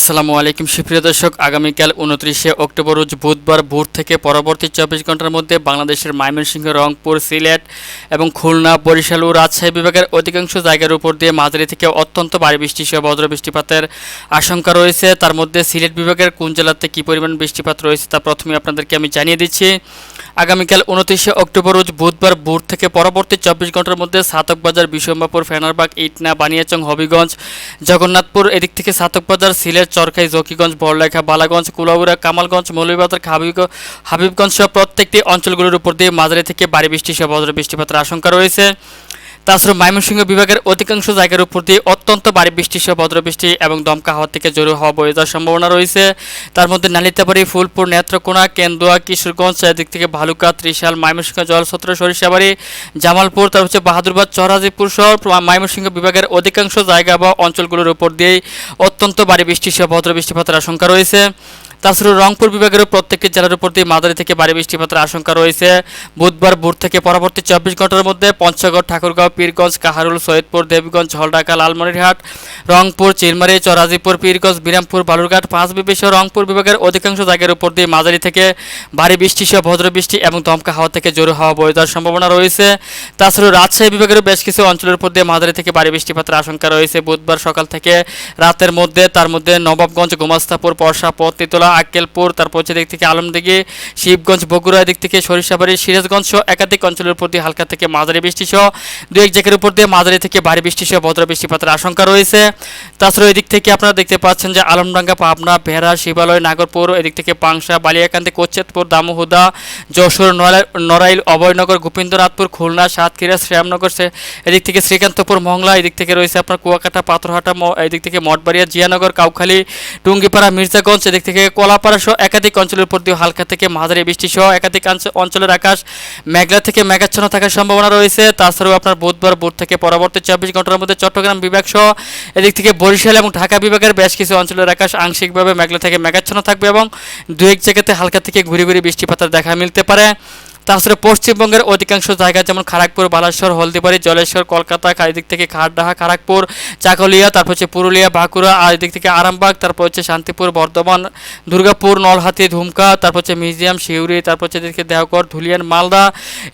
আসসালামু আলাইকুম সুপ্রিয় দর্শক, আগামীকাল উনত্রিশে অক্টোবর রোজ বুধবার ভোর থেকে পরবর্তী চব্বিশ ঘণ্টার মধ্যে বাংলাদেশের ময়মনসিংহ, রংপুর, সিলেট এবং খুলনা, বরিশাল ও রাজশাহী বিভাগের অধিকাংশ জায়গার উপর দিয়ে মাঝারি থেকে অত্যন্ত ভারী বৃষ্টি সহ বজ্র বৃষ্টিপাতের আশঙ্কা রয়েছে। তার মধ্যে সিলেট বিভাগের কোন জেলাতে কী পরিমাণ বৃষ্টিপাত রয়েছে তা প্রথমে আপনাদেরকে আমি জানিয়ে দিচ্ছি। আগামীকাল উনত্রিশে অক্টোবর রোজ বুধবার ভোর থেকে পরবর্তী চব্বিশ ঘণ্টার মধ্যে সাতকবাজার বিশ্বম্বাপুর ফেনারবাগ, ইটনা, বানিয়াচং, হবিগঞ্জ, জগন্নাথপুর এদিক থেকে সাতকবাজার সিলেট, চরখাই, জকিগঞ্জ, বড়লেখা, বালাগঞ্জ, কুলাউড়া, কামালগঞ্জ, মৌলভীবাজার হাবিব হাবিবগঞ্জ সহ প্রত্যেকটি অঞ্চলগুলোর উপর দিয়ে মাঝারি থেকে বাড়ি বৃষ্টি সহ বজ্র বৃষ্টিপাতের আশঙ্কা রয়েছে। তাছাড়া ময়মনসিংহ বিভাগের অধিকাংশ জায়গার উপর দিয়ে অত্যন্ত ভারী বৃষ্টি সহ বজ্রবৃষ্টি এবং দমকা হাওয়া থেকে জোরে হওয়া বয়ে যাওয়ার সম্ভাবনা রয়েছে। তার মধ্যে নালিতাবাড়ি, ফুলপুর, নেত্রকোনা, কেন্দুয়া, কিশোরগঞ্জ এদিক থেকে ভালুকা, ত্রিশাল, ময়মনসিংহ, জলছত্র, সরিষাবাড়ি, জামালপুর, তার হচ্ছে বাহাদুরবাদ চরহাজিপুর সহ ময়মনসিংহ বিভাগের অধিকাংশ জায়গা বা অঞ্চলগুলোর উপর দিয়েই অত্যন্ত ভারী বৃষ্টি সহ বজ্র বৃষ্টিপাতের আশঙ্কা রয়েছে। তাছাড়া রংপুর বিভাগেরও প্রত্যেকটি জেলার উপর দিয়ে মাদারি থেকে ভারী বৃষ্টিপাতের আশঙ্কা রয়েছে। বুধবার ভোর থেকে পরবর্তী চব্বিশ ঘণ্টার মধ্যে পঞ্চগড়, ঠাকুরগাঁও, পীরগঞ্জ, কাহারুল, সৈয়দপুর, দেবগঞ্জ, ঝলঢাকা, লালমনিরহাট, রংপুর, চিলমারি, চরাজিপুর, পীরগঞ্জ, বিরামপুর, বালুরঘাট পাঁচ বিবেশ রংপুর বিভাগের অধিকাংশ জায়গার উপর দিয়ে মাঝারি থেকে ভারী বৃষ্টি সহ ভদ্র বৃষ্টি এবং দমকা হাওয়া থেকে জোরে হাওয়া বয়ে যাওয়ার সম্ভাবনা রয়েছে। তাছাড়া রাজশাহী বিভাগের বেশ কিছু অঞ্চলের উপর দিয়ে মাঝারি থেকে ভারী বৃষ্টিপাতের আশঙ্কা রয়েছে। বুধবার সকাল থেকে রাতের মধ্যে তার মধ্যে নবাবগঞ্জ, গোমাস্তাপুর পরশাপথ তিতলা আক্কেলপুর, তারপর হচ্ছে দিক থেকে আলমদিঘি, শিবগঞ্জ, বগুড়া, দিক থেকে সরিষাবাড়ি, সিরাজগঞ্জ সহ একাধিক অঞ্চলের দিয়ে হালকা থেকে মাঝারি বৃষ্টি সহ দু এক জায়গার উপর দিয়ে মাঝারি থেকে ভারী বৃষ্টি সহ ভদ্র বৃষ্টিপাতের আশঙ্কা রয়েছে। তাছাড়া এদিক থেকে আপনারা দেখতে পাচ্ছেন যে আলমডাঙ্গা, পাবনা ভেড়া শিবালয়, নাগরপুর, এদিক থেকে পাংশা, বালিয়াকান্দি, কোচেতপুর, দামোহুদা, যশোর নড়াই- নড়াইল, অভয়নগর গোবিন্দনাথপুর খুলনা, সাতক্ষীরা, শ্যামনগর সে- এদিক থেকে শ্রীকান্তপুর মংলা এদিক থেকে রয়েছে আপনার কুয়াকাটা, পাথরহাটা এদিক থেকে মঠবাড়িয়া, জিয়ানগর, কাউখালী, টুঙ্গিপাড়া, মির্জাগঞ্জ, এদিক থেকে কলাপাড়া সহ একাধিক অঞ্চলের উপর দিয়ে হালকা থেকে মাঝারি বৃষ্টি সহ একাধিক অঞ্চলের আকাশ মেঘলা থেকে মেঘাচ্ছন্ন থাকার সম্ভাবনা রয়েছে। তাছাড়াও আপনার বুধবার ভোর থেকে পরবর্তী চব্বিশ ঘণ্টার মধ্যে চট্টগ্রাম বিভাগ সহ এদিক থেকে বরিশাল এবং ঢাকা বিভাগের বেশ কিছু অঞ্চলের আকাশ আংশিকভাবে মেঘলা থেকে মেঘাচ্ছন্ন থাকবে এবং দু এক জায়গাতে হালকা থেকে ঘুরে ঘুরে বৃষ্টিপাতের দেখা মিলতে পারে। তাছাড়া পশ্চিমবঙ্গের অধিকাংশ জায়গা যেমন খড়গপুর বালাসর, হলদিবাড়ি, জলেশ্বর, কলকাতা এদিক থেকে খারডাহা খড়গপুর চাকলিয়া, তারপর হচ্ছে পুরুলিয়া, বাঁকুড়া, আর এদিক থেকে আরামবাগ, তারপর হচ্ছে শান্তিপুর, বর্ধমান, দুর্গাপুর নলহাতি ধুমকা, তারপর হচ্ছে মিউজিয়াম, শিউরি, তারপর হচ্ছে এদিকে দেওঘর, ধুলিয়ান, মালদা,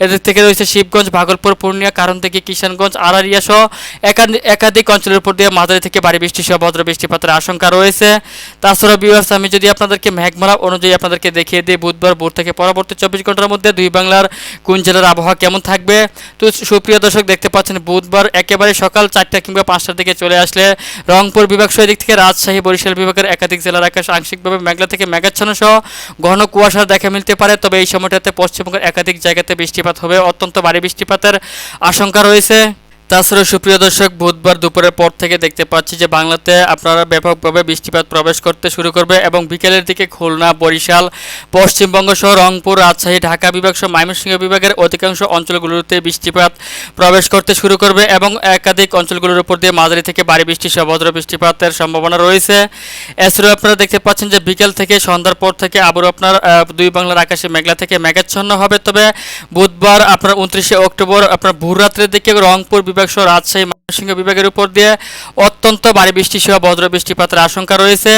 এদিক থেকে রয়েছে শিবগঞ্জ, ভাগলপুর, পূর্ণিয়া কারণ থেকে কিষানগঞ্জ আড়ারিয়া সহ একাধিক অঞ্চলের উপর দিয়ে মাঝারি থেকে ভারী বৃষ্টি সহ বজ্র বৃষ্টিপাতের আশঙ্কা রয়েছে। তাছাড়া বিভার্স আমি যদি আপনাদেরকে মেঘমালা অনুযায়ী আপনাদেরকে দেখিয়ে দিই, বুধবার ভোর থেকে পরবর্তী চব্বিশ ঘণ্টার মধ্যে দুই বাংলার কোন জেলার আবহাওয়া কেমন থাকবে? তো সুপ্রিয় দর্শক, দেখতে পাচ্ছেন বুধবার একেবারে সকাল চারটা কিংবা পাঁচটার দিকে চলে আসলে রংপুর বিভাগ সহ দিক থেকে রাজশাহী, বরিশাল বিভাগের একাধিক জেলার আকাশ আংশিকভাবে মেঘলা থেকে মেঘাচ্ছন্ন সহ ঘন কুয়াশার দেখা মিলতে পারে। তবে এই সময়টাতে পশ্চিমবঙ্গের একাধিক জায়গাতে বৃষ্টিপাত হবে। অত্যন্ত ভারী বৃষ্টিপাতের আশঙ্কা রয়েছে। তাছাড়া সুপ্রিয় দর্শক, বুধবার দুপুরের পর থেকে দেখতে পাচ্ছি যে বাংলাতে আপনারা ব্যাপকভাবে বৃষ্টিপাত প্রবেশ করতে শুরু করবে এবং বিকেলের দিকে খুলনা, বরিশাল, পশ্চিমবঙ্গ সহ রংপুর, রাজশাহী, ঢাকা বিভাগ সহ ময়মনসিংহ বিভাগের অধিকাংশ অঞ্চলগুলোতে বৃষ্টিপাত প্রবেশ করতে শুরু করবে এবং একাধিক অঞ্চলগুলোর উপর দিয়ে মাঝারি থেকে ভারী বৃষ্টি সহ ভদ্র বৃষ্টিপাতের সম্ভাবনা রয়েছে। এছাড়াও আপনারা দেখতে পাচ্ছেন যে বিকেল থেকে সন্ধ্যার পর থেকে আবারও আপনার দুই বাংলার আকাশে মেঘলা থেকে মেঘাচ্ছন্ন হবে। তবে বুধবার আপনার উনত্রিশে অক্টোবর আপনার ভোর রাত্রের দিকে রংপুর বিভাগ সহ রাজশাহী ময়মনসিংহ বিভাগের উপর দিয়ে অত্যন্ত ভারী বৃষ্টি সহ বজ্র বৃষ্টিপাতের আশঙ্কা রয়েছে।